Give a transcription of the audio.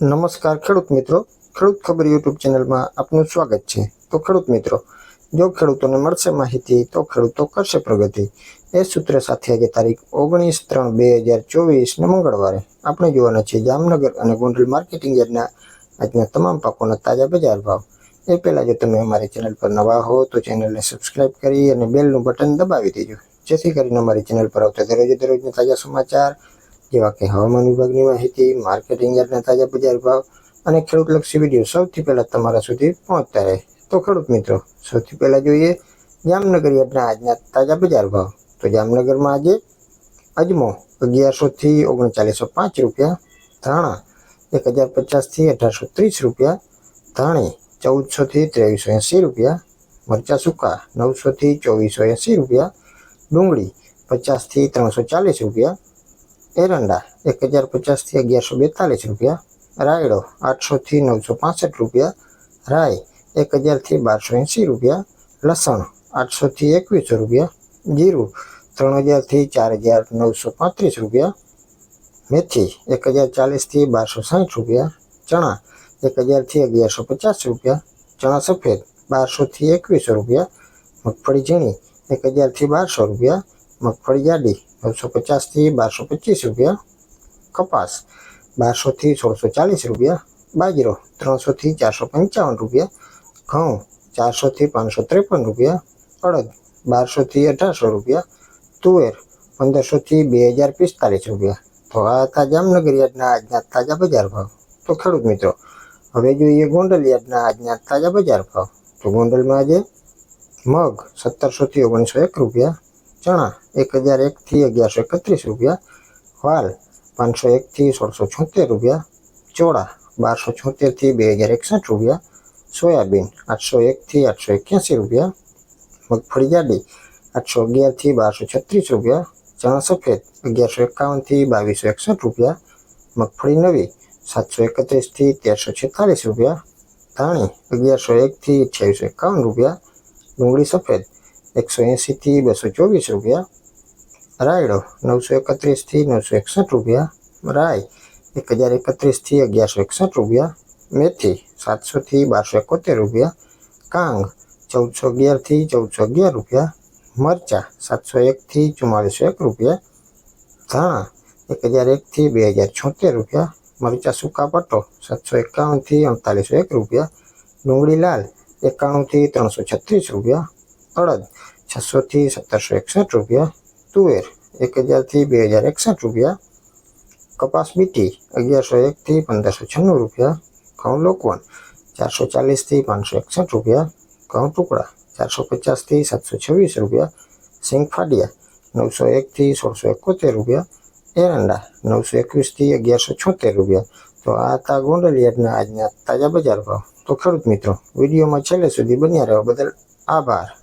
નમસ્કાર ખેડૂત મિત્રો. ખેડૂત ખબર યુટ્યુબ ચેનલમાં આપનું સ્વાગત છે. તો ખેડૂત મિત્રો, જો ખેડૂતોને મળશે માહિતી, તો ખેડૂતો કરશે પ્રગતિ. એ સૂત્ર સાથે આજે તારીખ ઓગણીસ ત્રણ બે હજાર ચોવીસને મંગળવારે આપણે જોવાના છે જામનગર અને ગોંડલ માર્કેટિંગ યાર્ડના આજના તમામ પાકોના તાજા બજાર ભાવ. એ પહેલાં જો તમે અમારી ચેનલ પર નવા હો, તો ચેનલને સબસ્ક્રાઈબ કરી અને બેલનું બટન દબાવી દેજો. જેથી કરીને અમારી ચેનલ પર આવતા દરરોજે દરરોજના તાજા સમાચાર જેવા કે હવામાન વિભાગની માહિતી, માર્કેટિંગ યાર્ડના તાજા બજાર ભાવ અને ખેડૂતલક્ષી વીડિયો સૌથી પહેલાં તમારા સુધી પહોંચતા રહે. તો ખેડૂત મિત્રો, સૌથી પહેલાં જોઈએ જામનગર યાર્ડના આજના તાજા બજાર ભાવ. તો જામનગરમાં આજે અજમો અગિયારસોથી ઓગણચાલીસો પાંચ રૂપિયા, ધાણા એક હજાર પચાસથી અઢારસો ત્રીસ રૂપિયા, ધાણી ચૌદસોથી ત્રેવીસો એંસી રૂપિયા, મરચા સૂકા નવસોથી ચોવીસો એંસી રૂપિયા, ડુંગળી પચાસથી ત્રણસો ચાલીસ રૂપિયા એરંડા એક હજાર પચાસથી અગિયારસો બેતાલીસ રૂપિયા, રાયડો આઠસોથી નવસો પાસઠ રૂપિયા રાય એક હજારથી બારસો એંસી રૂપિયા, લસણ આઠસોથી એકવીસો રૂપિયા, જીરું ત્રણ હજારથી ચાર હજાર નવસો પાંત્રીસ રૂપિયા, મેથી એક હજાર ચાલીસથી બારસો સાઠ રૂપિયા, ચણા એક હજારથી અગિયારસો પચાસ રૂપિયા, ચણા સફેદ બારસોથી એકવીસો રૂપિયા, મગફળી ઝીણી એક હજારથી બારસો રૂપિયા, મગફળી જાડી નવસો પચાસથી બારસો પચીસ રૂપિયા કપાસ, બારસોથી સોળસો ચાલીસ રૂપિયા, બાજરો ત્રણસોથી ચારસો પંચાવન રૂપિયા, ઘઉં ચારસોથી પાંચસો ત્રેપન રૂપિયા, અડદ બારસોથી અઢારસો રૂપિયા, તુવેર પંદરસોથી બે હજાર પિસ્તાલીસ રૂપિયા. તો આ હતા જામનગર આજના તાજા બજાર ભાવ. તો ખેડૂત મિત્રો, હવે જોઈએ ગોંડલ યાર્ડના આજના તાજા બજાર ભાવ. તો ગોંડલમાં આજે મગ સત્તરસોથી ઓગણીસો એક રૂપિયા ચણા એક હજાર એકથી અગિયારસો એકત્રીસ રૂપિયા, વાલ પાંચસો એકથી સોળસો છોતેર રૂપિયા, ચોળા બારસો છોતેરથી બે હજાર એકસઠ રૂપિયા, સોયાબીન આઠસો એકથી આઠસો એક્યાસી રૂપિયા, મગફળી જાડી આઠસો અગિયારથી બારસો છત્રીસ રૂપિયા, ચણા સફેદ અગિયારસો એકાવનથી બાવીસો એકસઠ રૂપિયા, મગફળી નવી સાતસો એકત્રીસથી તેરસો છેતાલીસ રૂપિયા, ધાણી અગિયારસો એકથી અઠ્યાવીસો એકાવન રૂપિયા, ડુંગળી સફેદ એકસો એંશીથી બસો ચોવીસ રૂપિયા. રાયડો નવસો એકત્રીસથી નવસો એકસઠ રૂપિયા. રાય એક હજાર એકત્રીસથી અગિયારસો એકસઠ રૂપિયા. મેથી સાતસોથી બારસો એકોતેર રૂપિયા. કાંગ ચૌદસો અગિયારથી ચૌદસો અગિયાર રૂપિયા. મરચા સાતસો એકથી ચુમ્માલીસો એક રૂપિયા. ધાણા એક હજાર એકથી બે હજાર છોતેર રૂપિયા. મરચા સૂકા પટ્ટો સાતસો એકાવનથી અડતાલીસો એક રૂપિયા. ડુંગળી લાલ એકાણુંથી ત્રણસો છત્રીસ રૂપિયા. અડદ, છસોથી સત્તરસો એકસઠ રૂપિયા. તુવેર એક હજારથી બે હજાર એકસઠ રૂપિયા. કપાસ બીટી અગિયારસો એકથી પંદરસો છન્નું રૂપિયા. ઘઉં લોકવન, ચારસો ચાલીસથી પાંચસો એકસઠ રૂપિયા. ઘઉં ટુકડા, ચારસો પચાસથી સાતસો છવ્વીસ રૂપિયા. સિંગ ફાડિયા, નવસો એકથી સોળસો એકોતેર રૂપિયા. એરંડા, નવસો એકવીસથી અગિયારસો છોતેર રૂપિયા. તો આ હતા ગોંડલિયાના આજના તાજા બજાર ભાવ. તો ખેડૂત મિત્રો, વિડીયોમાં છેલ્લે સુધી બન્યા રહેવા બદલ આભાર.